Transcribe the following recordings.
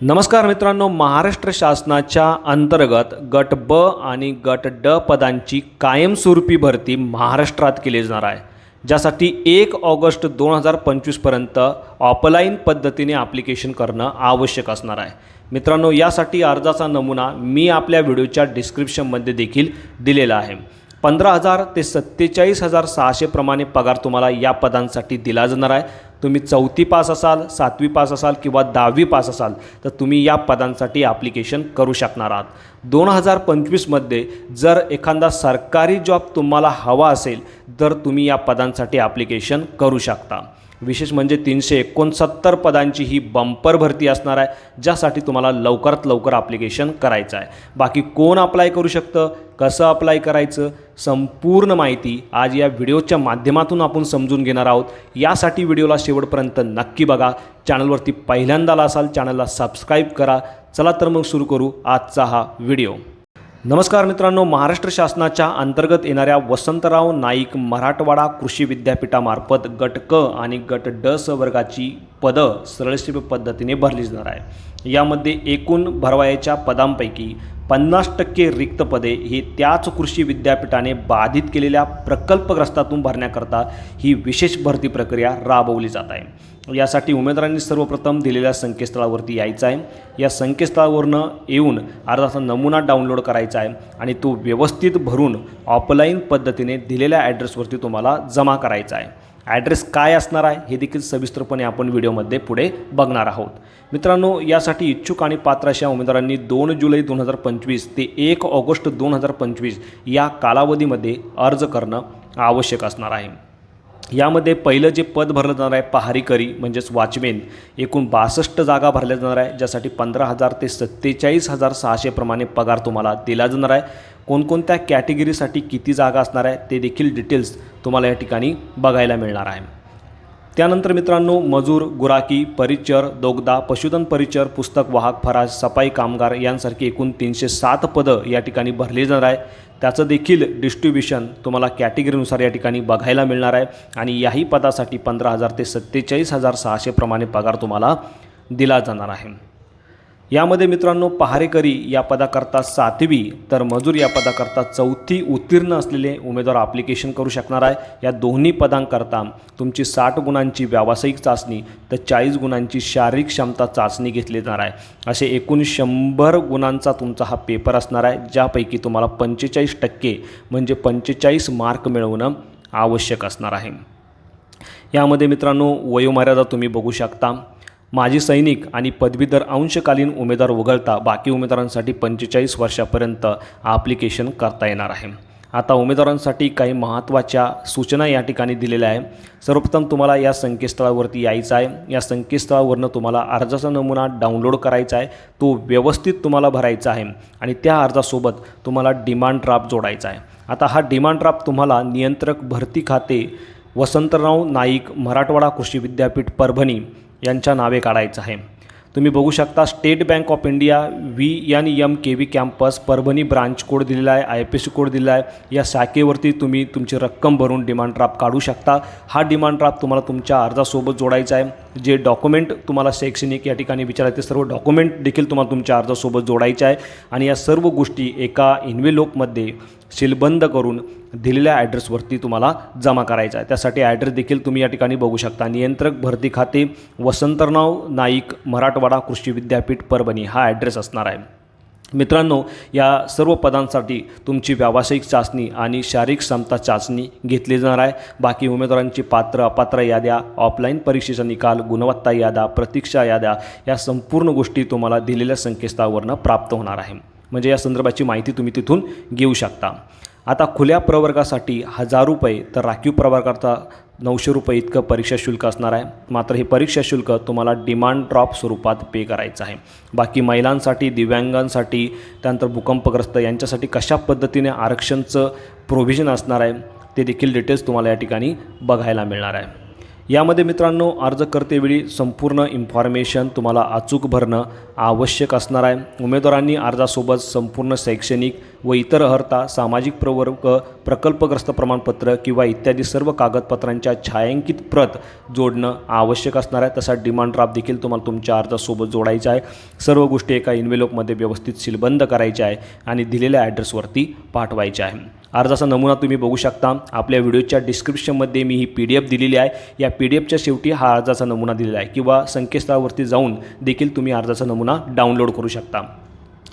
नमस्कार मित्रांनो महाराष्ट्र शासनाच्या अंतर्गत गट ब आणि गट ड पदांची कायमस्वरूपी भरती महाराष्ट्रात केली जाणार आहे. ज्यासाठी एक ऑगस्ट दोन हजार पंचवीसपर्यंत ऑफलाईन पद्धतीने ॲप्लिकेशन करणं आवश्यक असणार आहे. मित्रांनो यासाठी अर्जाचा नमुना मी आपल्या व्हिडिओच्या डिस्क्रिप्शनमध्ये देखील दिलेला आहे. पंधरा हजार ते सत्तेचाळीस हजार सहाशेप्रमाणे पगार तुम्हाला या पदांसाठी दिला जाणार आहे. तुम्ही चौथी पास असाल सातवी पास असाल किंवा दहावी पास असाल तर तुम्ही या पदांसाठी ॲप्लिकेशन करू शकणार आहात. दोन हजार पंचवीसमध्ये जर एखादा सरकारी जॉब तुम्हाला हवा असेल तर तुम्ही या पदांसाठी ॲप्लिकेशन करू शकता. विशेष म्हणजे तीनशे एकोणसत्तर पदांची ही बंपर भरती असणार आहे ज्यासाठी तुम्हाला लवकरात लवकर ॲप्लिकेशन करायचं आहे. बाकी कोण अप्लाय करू शकतं कसं अप्लाय करायचं संपूर्ण माहिती आज या व्हिडिओच्या माध्यमातून आपण समजून घेणार आहोत. यासाठी व्हिडिओला शेवटपर्यंत नक्की बघा. चॅनलवरती पहिल्यांदाला असाल चॅनलला सबस्क्राईब करा. चला तर मग सुरू करू आजचा हा व्हिडिओ नमस्कार मित्रांनो महाराष्ट्र शासनाच्या अंतर्गत येणाऱ्या वसंतराव नाईक मराठवाडा कृषी विद्यापीठामार्फत गट क आणि गट ड स वर्गाची पदं सरळसोपी पद्धतीने भरली जाणार आहे. यामध्ये एकूण भरवायच्या पदांपैकी पन्नास टक्के रिक्त पदे ही त्याच कृषी विद्यापीठाने बाधित केलेल्या प्रकल्पग्रस्तातून भरण्याकरता ही विशेष भरती प्रक्रिया राबवली जात आहे. यासाठी उमेदवारांनी सर्वप्रथम दिलेल्या संकेतस्थळावरती यायचं आहे. या संकेतस्थळावरनं येऊन अर्जाचा नमुना डाउनलोड करायचा आहे आणि तो व्यवस्थित भरून ऑफलाईन पद्धतीने दिलेल्या ॲड्रेसवरती तुम्हाला जमा करायचा आहे. ॲड्रेस काय असणार आहे हे देखील सविस्तरपणे आपण व्हिडिओमध्ये पुढे बघणार आहोत. मित्रांनो यासाठी इच्छुक आणि पात्र अशा उमेदवारांनी दोन जुलै दोन हजार पंचवीस ते एक ऑगस्ट दोन हजार पंचवीस या कालावधीमध्ये अर्ज करणं आवश्यक असणार आहे. यामध्ये पहिलं जे पद भरलं जाणार आहे पहारीकरी म्हणजेच वॉचमेन एकूण बासष्ट जागा भरल्या जाणार आहे ज्यासाठी पंधरा हजार ते सत्तेचाळीस हजार सहाशेप्रमाणे पगार तुम्हाला दिला जाणार आहे. कोणकोणत्या कॅटेगरीसाठी किती जागा असणार आहे ते देखील डिटेल्स तुम्हाला या ठिकाणी बघायला मिळणार आहे. त्यानंतर मित्रांनो मजूर गुराकी परिचर दोगदा पशुधन परिचर पुस्तक वाहक फराज सफाई कामगार यांसारखी एकूण तीनशे सात पदं या ठिकाणी भरली जाणार आहे. त्याचं देखील डिस्ट्रीब्युशन तुम्हाला कॅटेगरीनुसार या ठिकाणी बघायला मिळणार आहे. आणि याही पदासाठी पंधरा हजार ते सत्तेचाळीस हजार सहाशेप्रमाणे पगार तुम्हाला दिला जाणार आहे. यामध्ये मित्रांनो पहारेकरी या पदाकरता सातवी तर मजूर या पदाकरता चौथी उत्तीर्ण असलेले उमेदवार ॲप्लिकेशन करू शकणार आहे. या दोन्ही पदांकरता तुमची साठ गुणांची व्यावसायिक चाचणी तर चाळीस गुणांची शारीरिक क्षमता चाचणी घेतली जाणार आहे. असे एकूण शंभर गुणांचा तुमचा हा पेपर असणार आहे ज्यापैकी तुम्हाला पंचेचाळीस टक्के म्हणजे पंचेचाळीस मार्क मिळवणं आवश्यक असणार आहे. यामध्ये मित्रांनो वयोमर्यादा तुम्ही बघू शकता. माजी सैनिक आणि पदवीधर अंशकालीन उमेदवार वगळता बाकी उमेदवारांसाठी पंचेचाळीस वर्षापर्यंत ॲप्लिकेशन करता येणार आहे. आता उमेदवारांसाठी काही महत्त्वाच्या सूचना या ठिकाणी दिलेल्या आहे सर्वप्रथम तुम्हाला या संकेतस्थळावरती यायचं आहे. या संकेतस्थळावरनं तुम्हाला अर्जाचा नमुना डाउनलोड करायचा आहे. तो व्यवस्थित तुम्हाला भरायचा आहे आणि त्या अर्जासोबत तुम्हाला डिमांड ड्राफ्ट जोडायचा आहे. आता हा डिमांड ड्राफ्ट तुम्हाला नियंत्रक भरती खाते वसंतराव नाईक मराठवाडा कृषी विद्यापीठ परभणी यांच्या नावे काढायचं आहे. तुम्ही बघू शकता State Bank of India V N M K V campus Parbhani branch code दिलेला आहे आय पी सी कोड दिलेला आहे. या शाखेवरती तुम्ही तुमची रक्कम भरून डिमांड ड्राफ्ट काढू शकता. हा डिमांड ड्राफ्ट तुम्हाला तुमच्या अर्जासोबत जोडायचा आहे. जे डॉक्युमेंट तुम्हाला शैक्षणिक या ठिकाणी विचारायचे सर्व डॉक्युमेंट देखील तुम्हाला तुमच्या अर्जासोबत जोडायचे आहे. आणि या सर्व गोष्टी एका इन्व्हेलोपमध्ये शिलबंद करून दिलेल्या ॲड्रेसवरती तुम्हाला जमा करायचा आहे. त्यासाठी ॲड्रेस देखील तुम्ही या ठिकाणी बघू शकता. नियंत्रक भरती खाते वसंतराव नाईक मराठवाडा कृषी विद्यापीठ परभणी हा ॲड्रेस असणार आहे. मित्रांनो या सर्व पदांसाठी तुमची व्यावसायिक चाचणी आणि शारीरिक क्षमता चाचणी घेतली जाणार आहे. बाकी उमेदवारांची पात्र अपात्र याद्या ऑफलाईन परीक्षेचा निकाल गुणवत्ता याद्या प्रतीक्षा याद्या या संपूर्ण गोष्टी तुम्हाला दिलेल्या संकेतस्थळावरनं प्राप्त होणार आहे. म्हणजे या संदर्भाची माहिती तुम्ही तिथून घेऊ शकता. आता खुल्या प्रवर्गासाठी हजार रुपये तर राखीव प्रवर्गाचा नऊशे रुपये इतकं परीक्षा शुल्क असणार आहे. मात्र हे परीक्षा शुल्क तुम्हाला डिमांड ड्रॉप स्वरूपात पे करायचं आहे. बाकी महिलांसाठी दिव्यांगांसाठी त्यानंतर भूकंपग्रस्त यांच्यासाठी कशा पद्धतीने आरक्षणचं प्रोव्हिजन असणार आहे ते देखील डिटेल्स तुम्हाला या ठिकाणी बघायला मिळणार आहे. यामध्ये मित्रांनो अर्ज करतेवेळी संपूर्ण इन्फॉर्मेशन तुम्हाला अचूक भरणं आवश्यक असणार आहे. उमेदवारांनी अर्जासोबत संपूर्ण शैक्षणिक व इतर अर्हता सामाजिक प्रवर्ग प्रकल्पग्रस्त प्रमाणपत्र किंवा इत्यादी सर्व कागदपत्रांच्या छायांकित प्रत जोडणं आवश्यक असणार आहे. तसा डिमांड ड्राफ्ट देखील तुम्हाला तुमच्या अर्जासोबत जोडायचा आहे. सर्व गोष्टी एका इन्व्हेलोपमध्ये व्यवस्थित सीलबंद करायच्या आहे आणि दिलेल्या ॲड्रेसवरती पाठवायच्या आहे. अर्जाचा नमुना तुम्ही बघू शकता. आपल्या व्हिडिओच्या डिस्क्रिप्शनमध्ये मी ही पी डी एफ दिलेली आहे. या पी डी एफच्या शेवटी हा अर्जाचा नमुना दिलेला आहे किंवा संकेतस्थळावरती जाऊन देखील तुम्ही अर्जाचा नमुना डाउनलोड करू शकता.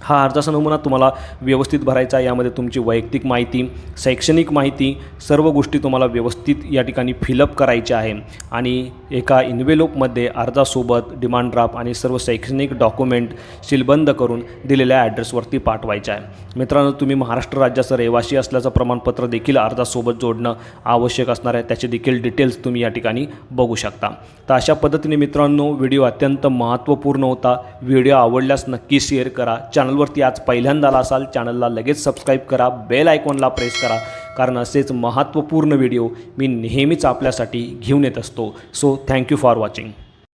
हा अर्जाचा नमुना तुम्हाला व्यवस्थित भरायचा आहे. यामध्ये तुमची वैयक्तिक माहिती शैक्षणिक माहिती सर्व गोष्टी तुम्हाला व्यवस्थित या ठिकाणी फिलअप करायच्या आहे. आणि एका इन्व्हेलोपमध्ये अर्जासोबत डिमांड ड्राफ्ट आणि सर्व शैक्षणिक डॉक्युमेंट सीलबंद करून दिलेल्या ॲड्रेसवरती पाठवायचं आहे. मित्रांनो तुम्ही महाराष्ट्र राज्याचं रहिवासी असल्याचं प्रमाणपत्र देखील अर्जासोबत जोडणं आवश्यक असणार आहे. त्याचे देखील डिटेल्स तुम्ही या ठिकाणी बघू शकता. तर अशा पद्धतीने मित्रांनो व्हिडिओ अत्यंत महत्त्वपूर्ण होता. व्हिडिओ आवडल्यास नक्की शेअर करा. चॅनलवरती आज पहिल्यांदा आला असाल चॅनलला लगेच सबस्क्राईब करा बेल आयकॉनला प्रेस करा कारण असेच महत्त्वपूर्ण व्हिडिओ मी नेहमीच आपल्यासाठी घेऊन येत असतो. So thank you for watching